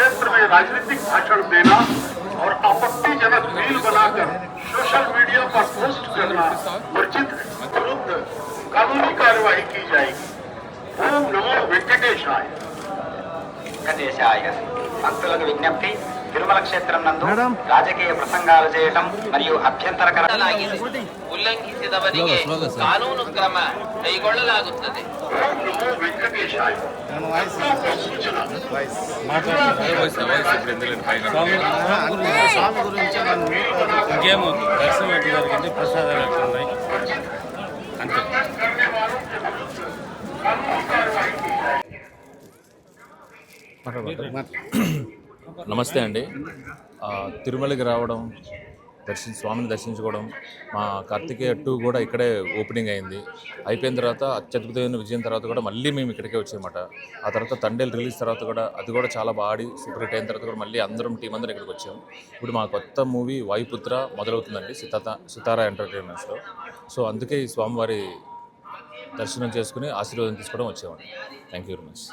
क्षेत्र में राजनीतिक भाषण देना और आपत्तिजनक रील बनाकर सोशल मीडिया पर पोस्ट करना वर्जित विरुद्ध कानूनी कार्यवाही की जाएगी। ओम नमो वेंकटेश आय वेंकटेश आय अंतलग विज्ञप्ति। తిరుమల క్షేత్రం నందు రాజకీయ ప్రసంగాలు చేయటం మరియు అభ్యంతరకర ಉಲ್ಲಂಘಿಸಿದವರಿಗೆ ಕಾನೂನು ಕ್ರಮ ಕೈಗೊಳ್ಳಲಾಗುತ್ತದೆ ప్రసాదాలు నమస్తే అండి. తిరుమలకి రావడం దర్శించి స్వామిని దర్శించుకోవడం మా కార్తికేయ టూ కూడా ఇక్కడే ఓపెనింగ్ అయింది. అయిపోయిన తర్వాత అత్యద్భుతమైన విజయం తర్వాత కూడా మళ్ళీ మేము ఇక్కడికే వచ్చామట ఆ తర్వాత తండేలు రిలీజ్ తర్వాత కూడా అది కూడా చాలా బాగా ఆడి సూపర్ హిట్ అయిన తర్వాత కూడా మళ్ళీ అందరం టీం అందరం ఇక్కడికి వచ్చాము ఇప్పుడు మా కొత్త మూవీ వాయుపుత్ర మొదలవుతుందండి సితాత సితారా ఎంటర్టైన్మెంట్స్లో సో అందుకే ఈ స్వామివారి దర్శనం చేసుకుని ఆశీర్వాదం తీసుకోవడం వచ్చామండి. Thank you very much